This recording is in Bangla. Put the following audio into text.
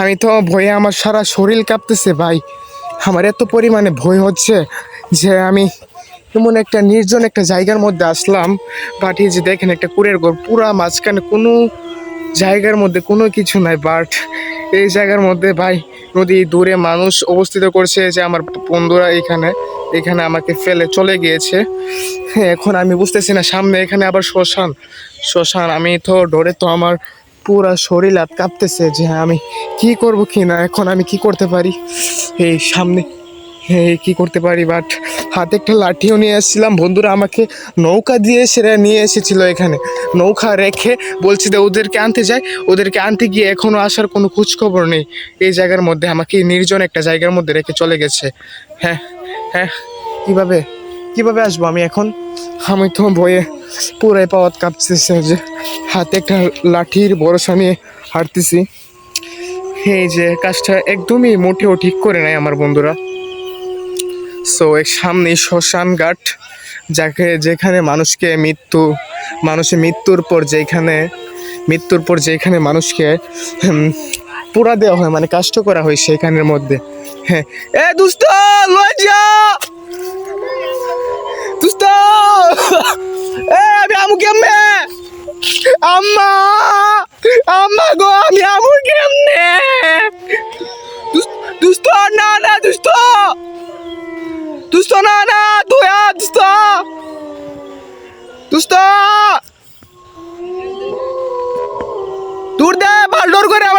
আমি তো ভয়ে আমার সারা শরীর কাঁপতেছে ভাই। আমার এত পরিমাণে ভয় হচ্ছে যে আমি এমন একটা নির্জন একটা জায়গার মধ্যে আসলাম বাট যে দেখেন একটা কুড়ের ঘর, পুরা মাঝখানে কোনো জায়গার মধ্যে কোনো কিছু নাই বাট এই জায়গার মধ্যে ভাই নদী দূরে মানুষ অবস্থিত করছে যে আমার বন্ধুরা এখানে এখানে আমাকে ফেলে চলে গিয়েছে। এখন আমি বুঝতেছি না, সামনে এখানে আবার শ্মশান শ্মশান, আমি তো ডরে তো আমার পুরা শরীর হাত কাঁপতেছে যে আমি কি করব কি না, এখন আমি কি করতে পারি? এই সামনে কি করতে পারি? বাট হাতে একটা লাঠিও নিয়ে এসেছিলাম। বন্ধুরা আমাকে নৌকা দিয়ে সেটা নিয়ে এসেছিল এখানে। নৌকা রেখে বলছি যে, ওদেরকে আনতে যাই। ওদেরকে আনতে গিয়ে এখনও আসার কোনো খোঁজখবর নেই। এই জায়গার মধ্যে আমাকে নির্জন একটা জায়গার মধ্যে রেখে চলে গেছে। হ্যাঁ হ্যাঁ। কীভাবে? কীভাবে আসব আমি এখন? আমি তো ভয়ে পুরাই পাওয়াত কাঁপতেছে যে হাতে একটা লাঠির ভরসা নিয়ে হাঁটতেছি এই যে কাজটা একদমই মোটেও ঠিক করে নেয় আমার বন্ধুরা। সো এর সামনে শ্মশান ঘাট, যাকে যেখানে মানুষকে মৃত্যু, মানুষের মৃত্যুর পর যেখানে, মৃত্যুর পর যেখানে মানুষকে পোড়া দেওয়া হয় মানে কাষ্ট করা হয় সেখানের মধ্যে। হ্যাঁ। এ, দুস্ত, লজ্জা! আম্মা! গো, আমি আমু কেমনে? দুস- দুস্ত, না না, দুস্ত! দুস্ত, না না তুই দুস্ত! দুস্ত! দূর দে ভালো করে